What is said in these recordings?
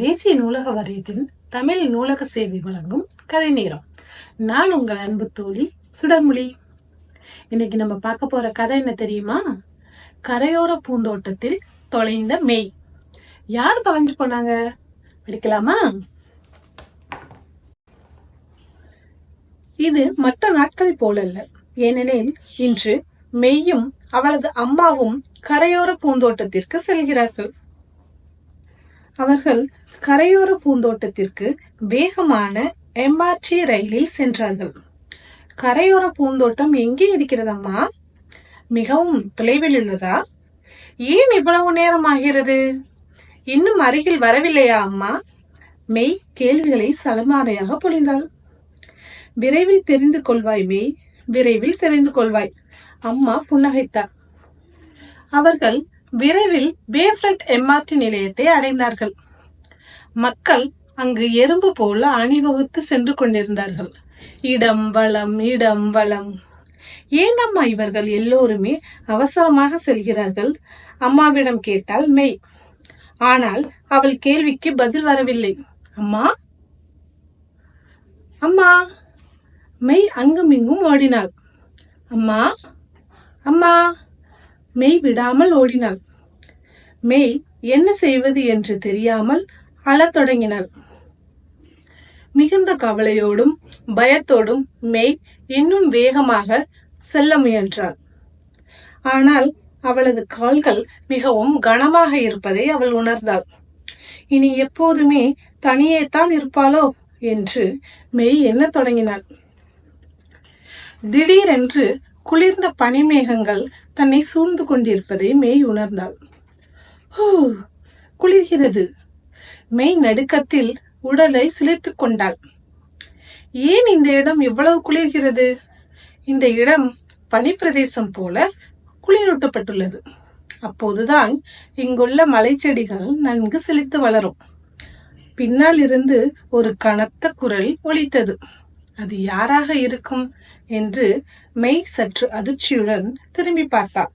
தேசிய நூலக வாரியத்தின் தமிழ் நூலக சேவை வழங்கும் கதை நேரம். நான் உங்கள் அன்பு தோழி சுடமொழி இன்னைக்கு நம்ம பார்க்க போற கதை என்ன தெரியுமா? கரையோர பூந்தோட்டத்தில் தொலைந்த மெய். யார் தொலைஞ்சு போனாங்க? படிக்கலாமா? இது மற்ற நாட்களை போலல்ல. ஏனெனில் இன்று மெய்யும் அவளது அம்மாவும் கரையோர பூந்தோட்டத்திற்கு செல்கிறார்கள். அவர்கள் கரையோர பூந்தோட்டத்திற்கு வேகமான எம்ஆர்டி ரயிலில் சென்றார்கள். கரையோர பூந்தோட்டம் எங்கே இருக்கிறதம்மா? மிகவும் தொலைவில் உள்ளதா ஏன் இவ்வளவு நேரம் ஆகிறது? இன்னும் அருகில் வரவில்லையா அம்மா? மெய் கேள்விகளை சலமாரையாக பொழிந்தாள். விரைவில் தெரிந்து கொள்வாய் மெய் விரைவில் தெரிந்து கொள்வாய் அம்மா புன்னகைத்தார். அவர்கள் விரைவில் பேஃப்ரண்ட் எம்ஆர்டி நிலையத்தை அடைந்தார்கள். மக்கள் அங்கு எறும்பு போல அணிவகுத்து சென்று கொண்டிருந்தார்கள். இடம் வளம் இடம் வளம். ஏன் அம்மா இவர்கள் எல்லோருமே அவசரமாக செல்கிறார்கள்? அம்மாவிடம் கேட்டால் மெய். ஆனால் அவள் கேள்விக்கு பதில் வரவில்லை. அம்மா? அம்மா? மெய் அங்கும் இங்கும் ஓடினாள். அம்மா? அம்மா? மெய் விடாமல் ஓடினாள். மெய் என்ன செய்வது என்று தெரியாமல் அழத் தொடங்கினாள் மிகுந்த கவலையோடும் பயத்தோடும் மெய் இன்னும் வேகமாக செல்ல முயன்றாள். ஆனால் அவளது கால்கள் மிகவும் கனமாக இருப்பதை அவள் உணர்ந்தாள். இனி எப்போதுமே தனியே தான் இருப்பாளோ என்று மெய் என்ன தொடங்கினாள். திடீரென்று குளிர்ந்த பனிமேகங்கள் தன்னை சூழ்ந்து கொண்டிருப்பதை மெய் உணர்ந்தாள். குளிர்கிறது. மெய் நடுக்கத்தில் உடலை சிலிர்த்துக் கொண்டாள். ஏன் இந்த இடம் இவ்வளவு குளிர்கிறது? இந்த இடம் பனிப்பிரதேசம் போல குளிரூட்டப்பட்டுள்ளது. அப்போதுதான் இங்குள்ள மலைச்செடிகள் நன்கு செழித்து வளரும். பின்னால் இருந்து ஒரு கனத்த குரல் ஒலித்தது. அது யாராக இருக்கும்? என்று மெய் சற்று அதிர்ச்சியுடன் திரும்பி பார்த்தாள்.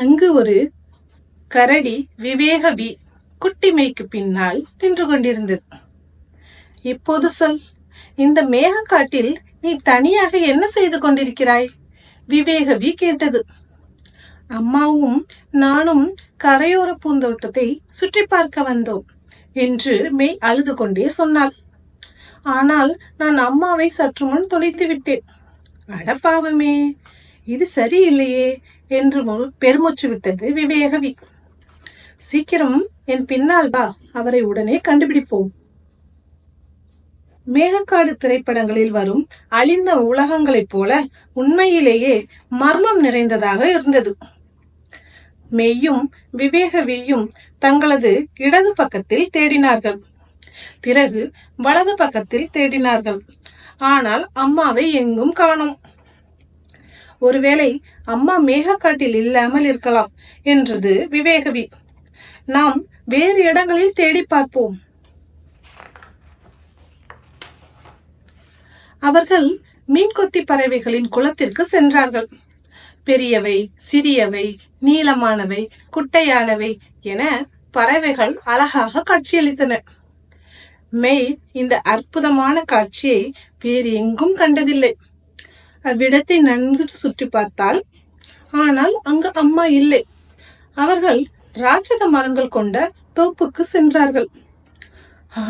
அங்கு ஒரு கரடி விவேக வி குட்டி பின்னால் நின்று கொண்டிருந்தது. இப்போது சொல் இந்த மேகக்காட்டில் நீ தனியாக என்ன செய்து கொண்டிருக்கிறாய்? விவேகவி கேட்டது. அம்மாவும் நானும் கரையோர பூந்தோட்டத்தை சுற்றி பார்க்க வந்தோம் என்று மெய் அழுது கொண்டே சொன்னாள். ஆனால் நான் அம்மாவை சற்று முன் தொலைத்து விட்டேன். அடப்பாவமே இது சரியில்லையே என்று பெருமூச்சு விட்டது விவேகவி. சீக்கிரம் என் பின்னால் வா அவரை உடனே கண்டுபிடிப்போம். மேகக்காடு திரைப்படங்களில் வரும் அழிந்த உலகங்களைப் போல உண்மையிலேயே மர்மம் நிறைந்ததாக இருந்தது. மெய்யும் விவேகவியும் தங்களது இடது பக்கத்தில் தேடினார்கள். பிறகு வலது பக்கத்தில் தேடினார்கள். ஆனால் அம்மாவை எங்கும் காணோம். ஒருவேளை அம்மா மேகக்காட்டில் இல்லாமல் இருக்கலாம் என்றது விவேகவி. நாம் வேறு இடங்களில் தேடி பார்ப்போம். அவர்கள் மீன்கொத்தி பறவைகளின் குளத்திற்கு சென்றார்கள். பெரியவை சிறியவை நீளமானவை குட்டையானவை என பறவைகள் அழகாக காட்சியளித்தன. மெய் இந்த அற்புதமான காட்சியை வேறு எங்கும் கண்டதில்லை. அவ்விடத்தை நன்கு சுற்றி பார்த்தால் ஆனால் அங்கு அம்மா இல்லை. அவர்கள் ராட்சத மரங்கள் கொண்ட தோப்புக்கு சென்றார்கள். ஆ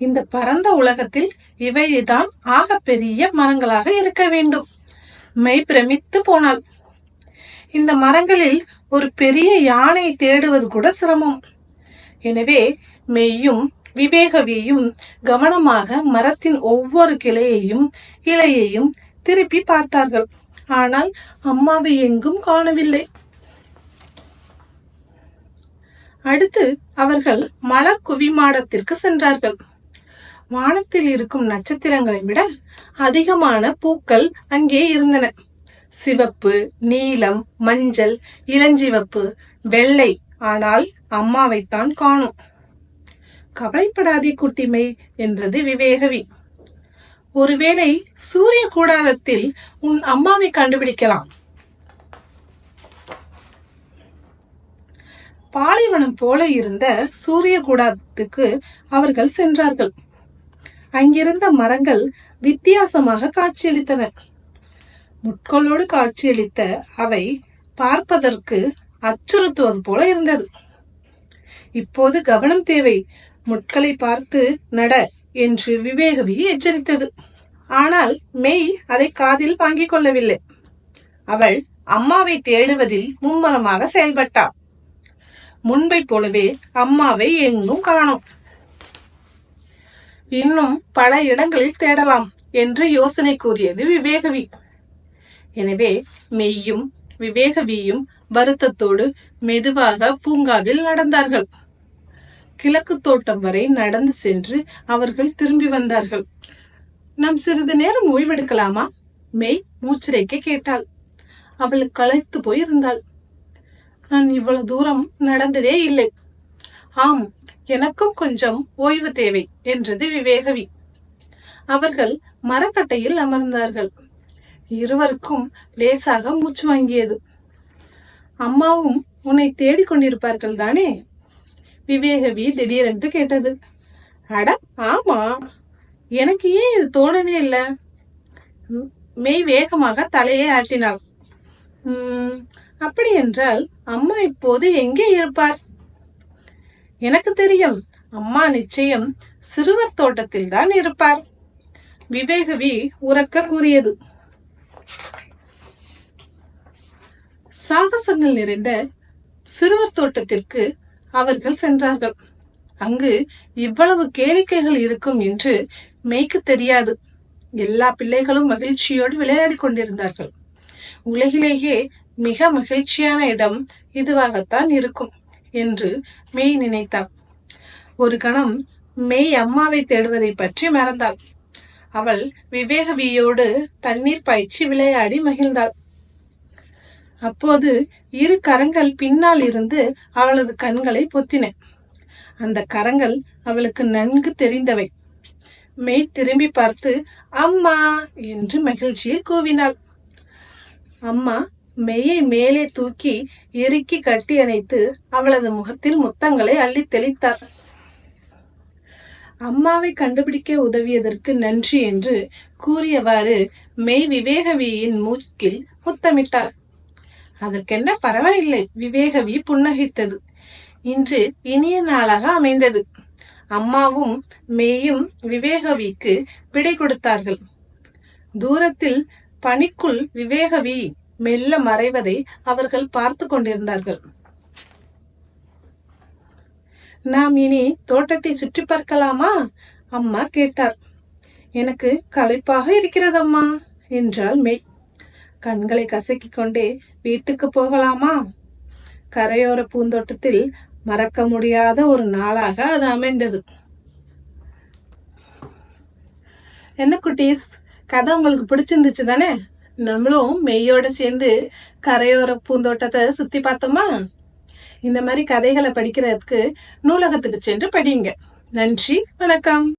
இந்த பரந்த உலகத்தில் இவைதான் ஆக பெரிய மரங்களாக இருக்க வேண்டும். மெய் பிரமித்து போனாள். இந்த மரங்களில் ஒரு பெரிய யானை தேடுவது கூட சிரமம். எனவே மெய்யும் விவேகவியும் கவனமாக மரத்தின் ஒவ்வொரு கிளையையும் இலையையும் திருப்பி பார்த்தார்கள். ஆனால் அம்மாவை எங்கும் காணவில்லை. அடுத்து அவர்கள் மலர் குவிமாடத்திற்கு சென்றார்கள். வானத்தில் இருக்கும் நட்சத்திரங்களை விட அதிகமான பூக்கள் அங்கே இருந்தன. சிவப்பு நீலம் மஞ்சள் இளஞ்சிவப்பு வெள்ளை ஆனால் அம்மாவைத்தான் காணும். கவலைப்படாதே குட்டிமை என்றது விவேகவி. ஒருவேளை சூரிய கூடாரத்தில் உன் அம்மாவை கண்டுபிடிக்கலாம். பாலைவனம் போல இருந்த சூரிய கூடாரத்துக்கு அவர்கள் சென்றார்கள். அங்கிருந்த மரங்கள் வித்தியாசமாக காட்சியளித்தன. முட்களோடு காட்சியளித்த அவை பார்ப்பதற்கு அச்சுறுத்துவது போல இருந்தது. இப்போது கவனம் தேவை. முட்களை பார்த்து நட. என்று விவேகவி எச்சரித்தது. ஆனால் மெய் அதை காதில் வாங்கிக் கொள்ளவில்லை. அவள் அம்மாவை தேடுவதில் மும்மரமாக செயல்பட்டாள் முன்பை போலவே அம்மாவை எங்கும் காணோம். இன்னும் பல இடங்களில் தேடலாம் என்று யோசனை கூறியது விவேகவி. எனவே மெய்யும் விவேகவியும் வருத்தத்தோடு மெதுவாக பூங்காவில் நடந்தார்கள். கிழக்கு தோட்டம் வரை நடந்து சென்று அவர்கள் திரும்பி வந்தார்கள். நாம் சிறிது நேரம் ஓய்வெடுக்கலாமா? மெய் மூச்சிறைக்க கேட்டாள். அவள் களைத்து போயிருந்தாள். நான் இவ்வளவு தூரம் நடந்ததே இல்லை. ஆம் எனக்கும் கொஞ்சம் ஓய்வு தேவை என்றது விவேகவி. அவர்கள் மரக்கட்டையில் அமர்ந்தார்கள். இருவருக்கும் லேசாக மூச்சு வாங்கியது. அம்மாவும் உன்னை தேடிக் கொண்டிருப்பார்கள் தானே விவேகவி திடீரென்று கேட்டது. அட ஆமா. எனக்கு ஏன் இது தோணவே இல்லை? மெய் வேகமாக தலையை ஆட்டினாள். உம் அப்படி என்றால் அம்மா இப்போது எங்கே இருப்பார்? எனக்கு தெரியும் அம்மா நிச்சயம் சிறுவர் தோட்டத்தில் தான் இருப்பார். விவேகவி உறக்க கூறியது. சாகசங்கள் நிறைந்த சிறுவர் தோட்டத்திற்கு அவர்கள் சென்றார்கள். அங்கு இவ்வளவு கேளிக்கைகள் இருக்கும் என்று மெய்க்கு தெரியாது. எல்லா பிள்ளைகளும் மகிழ்ச்சியோடு விளையாடிக் கொண்டிருந்தார்கள். உலகிலேயே மிக மகிழ்ச்சியான இடம் இதுவாகத்தான் இருக்கும் என்று மெய் நினைத்தாள். ஒரு கணம் மெய் அம்மாவை தேடுவதை பற்றி மறந்தாள். அவள் விவேகவியோடு தண்ணீர் பயிற்சி விளையாடி மகிழ்ந்தாள். அப்போது இரு கரங்கள் பின்னால் இருந்து அவளது கண்களை பொத்தின. அந்த கரங்கள் அவளுக்கு நன்கு தெரிந்தவை. மெய் திரும்பி பார்த்து அம்மா! என்று மகிழ்ச்சியில் கூவினாள். அம்மா மெய்யை மேலே தூக்கி இறுக்கி கட்டி அணைத்து அவளது முகத்தில் முத்தங்களை அள்ளி தெளித்தார். அம்மாவை கண்டுபிடிக்க உதவியதற்கு நன்றி என்று கூறியவாறு மெய் விவேகவியின் மூக்கில் முத்தமிட்டார் அதற்கென்ன பரவாயில்லை. விவேகவி புன்னகைத்தது. இன்று இனிய நாளாக அமைந்தது. அம்மாவும் மெய்யும் விவேகவிக்கு விடை கொடுத்தார்கள். தூரத்தில் பனிக்குள் விவேகவி மெல்ல மறைவதை அவர்கள் பார்த்து கொண்டிருந்தார்கள். நாம் இனி தோட்டத்தை சுற்றி பார்க்கலாமா? அம்மா கேட்டார். எனக்கு களைப்பாக இருக்கிறதம்மா என்றாள் மெய். கண்களை கசக்கிக் கொண்டே வீட்டுக்கு போகலாமா? கரையோர பூந்தோட்டத்தில் மறக்க முடியாத ஒரு நாளாக அது அமைந்தது. என்ன குட்டீஸ்? கதை உங்களுக்கு பிடிச்சிருந்துச்சு தானே? நம்மளும் மெய்யோட சேர்ந்து கரையோர பூந்தோட்டத்தை சுத்தி பார்த்தோமா? இந்த மாதிரி கதைகளை படிக்கிறதுக்கு நூலகத்துக்கு சென்று படிங்க நன்றி வணக்கம்.